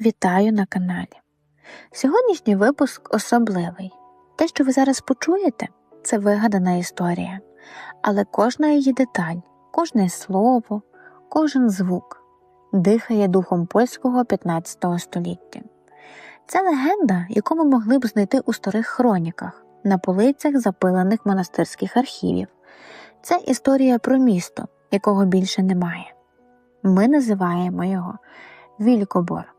Вітаю на каналі. Сьогоднішній випуск особливий. Те, що ви зараз почуєте, це вигадана історія, але кожна її деталь, кожне слово, кожен звук дихає духом польського 15 століття. Це легенда, яку ми могли б знайти у старих хроніках, на полицях запилених монастирських архівів. Це історія про місто, якого більше немає. Ми називаємо його Вількобор.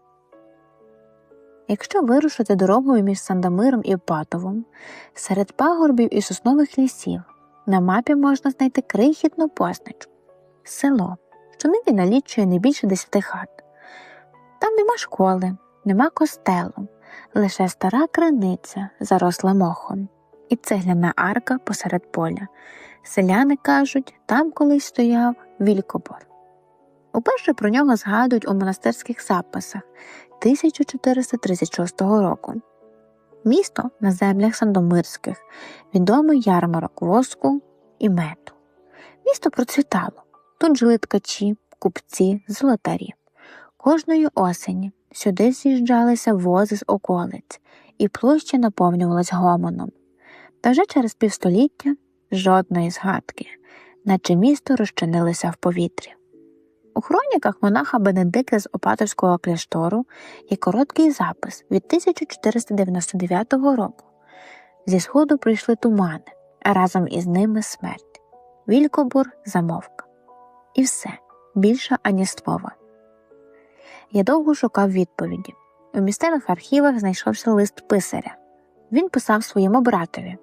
Якщо вирушити дорогою між Сандомиром і Патовом, серед пагорбів і соснових лісів, на мапі можна знайти крихітну позначку село, що нині налічує не більше десяти хат. Там нема школи, нема костелу, лише стара криниця, заросла мохом, і цегляна арка посеред поля. Селяни кажуть, там колись стояв Вількобор. Уперше про нього згадують у монастирських записах 1436 року. Місто на землях Сандомирських, відомий ярмарок воску і меду. Місто процвітало. Тут жили ткачі, купці, золотарі. Кожної осені сюди з'їжджалися вози з околиць, і площа наповнювалась гомоном. Та вже через півстоліття жодної згадки, наче місто розчинилося в повітрі. У хроніках монаха Бенедикта з Опатовського кляштору є короткий запис від 1499 року. Зі сходу прийшли тумани, а разом із ними смерть. Вількобур замовк. І все більше ані слова. Я довго шукав відповіді. У місцевих архівах знайшовся лист писаря. Він писав своєму братові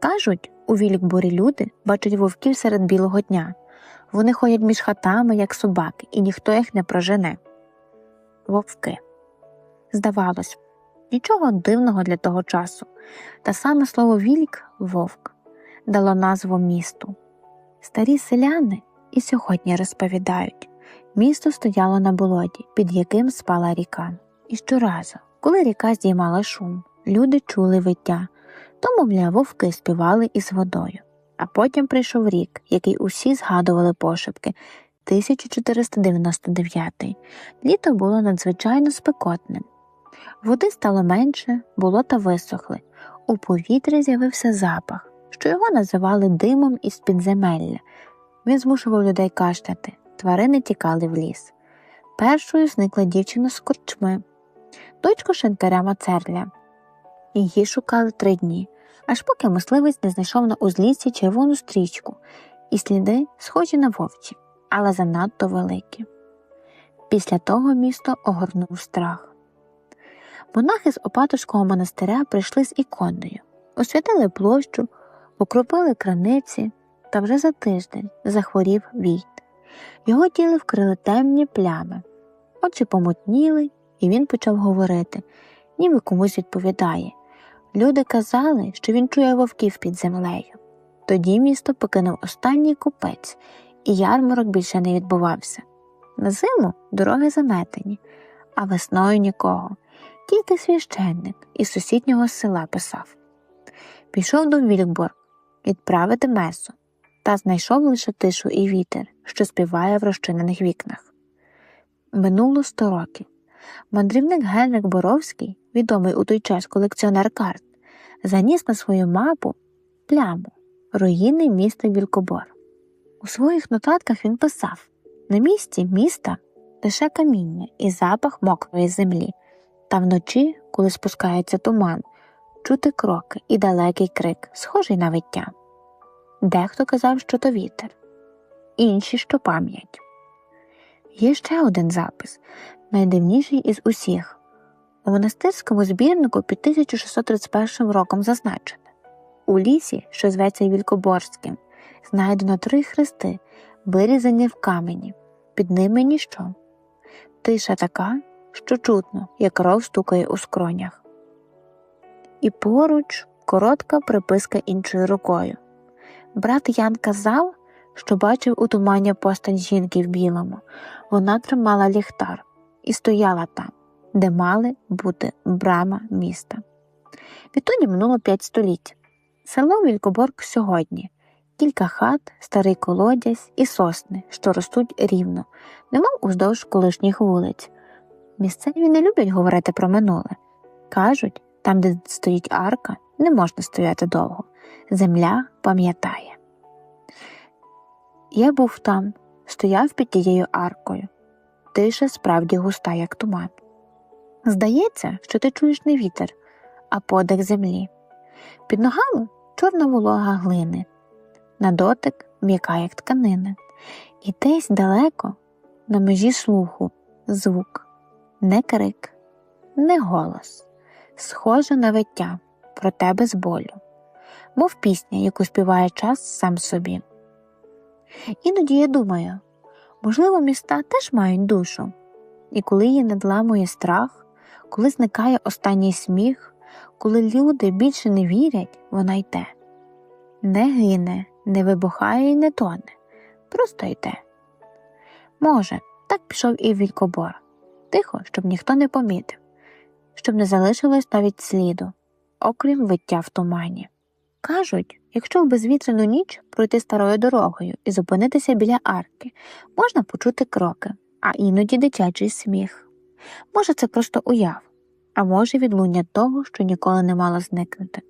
Кажуть, у Вілікбурі люди бачать вовків серед білого дня. Вони ходять між хатами, як собаки, і ніхто їх не прожене. Вовки. Здавалось, нічого дивного для того часу, та саме слово вілік вовк дало назву місту. Старі селяни і сьогодні розповідають місто стояло на болоті, під яким спала ріка. І щоразу, коли ріка здіймала шум, люди чули виття, то, мовляв, вовки співали із водою. А потім прийшов рік, який усі згадували пошепки 1499. Літо було надзвичайно спекотним. Води стало менше, болота висохли. У повітрі з'явився запах, що його називали димом із підземелля. Він змушував людей кашляти, тварини тікали в ліс. Першою зникла дівчина з корчми, дочка шинкаря Мацерля. Її шукали три дні аж поки мисливець не знайшов на узліссі червону стрічку і сліди схожі на вовчі, але занадто великі. Після того місто огорнув страх. Монахи з Опатовського монастиря прийшли з іконою, освятили площу, покропили краниці, та вже за тиждень захворів війт. Його тіло вкрили темні плями, очі помутніли, і він почав говорити, ніби комусь відповідає. Люди казали, що він чує вовків під землею. Тоді місто покинув останній купець, і ярмарок більше не відбувався. На зиму дороги заметені, а весною нікого, тільки священник із сусіднього села писав Пішов до Вількборг відправити месу, та знайшов лише тишу і вітер, що співає в розчинених вікнах. Минуло сто років. Мандрівник Генрик Боровський, відомий у той час колекціонер карт, заніс на свою мапу пляму руїни міста Вілкобор. У своїх нотатках він писав на місці міста лише каміння і запах мокрої землі, та вночі, коли спускається туман, чути кроки і далекий крик, схожий на виття. Дехто казав, що то вітер, інші, що пам'ять. Є ще один запис, найдивніший із усіх. У монастирському збірнику під 1631 роком зазначено у лісі, що зветься Вількоборським, знайдено три хрести, вирізані в камені, під ними ніщо. Тиша така, що чутно, як кров стукає у скронях. І поруч коротка приписка іншою рукою. Брат Ян казав, що бачив у тумані постать жінки в білому. Вона тримала ліхтар і стояла там, де мали бути брама міста. Відтоді минуло п'ять століть. Село Вількоборг сьогодні, кілька хат, старий колодязь і сосни, що ростуть рівно, немов уздовж колишніх вулиць. Місцеві не люблять говорити про минуле. Кажуть, там, де стоїть арка, не можна стояти довго. Земля пам'ятає. Я був там, стояв під тією аркою. Тиша справді густа, як туман. Здається, що ти чуєш не вітер, а подих землі. Під ногами чорна волога глини, на дотик м'яка, як тканина, і десь далеко, на межі слуху, звук, не крик, не голос, схоже на виття про тебе з болю, мов пісня, яку співає час сам собі. Іноді я думаю, можливо, міста теж мають душу, і коли її надламує страх, коли зникає останній сміх, коли люди більше не вірять, вона йде. Не гине, не вибухає і не тоне, просто йде. Може, так пішов і Вількобор, тихо, щоб ніхто не помітив, щоб не залишилось навіть сліду, окрім виття в тумані. Кажуть, якщо в безвітряну ніч пройти старою дорогою і зупинитися біля арки, можна почути кроки, а іноді дитячий сміх. Може, це просто уяв, а може відлуння того, що ніколи не мало зникнути.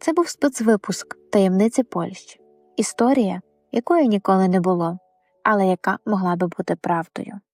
Це був спецвипуск таємниці Польщі, історія, якої ніколи не було, але яка могла би бути правдою.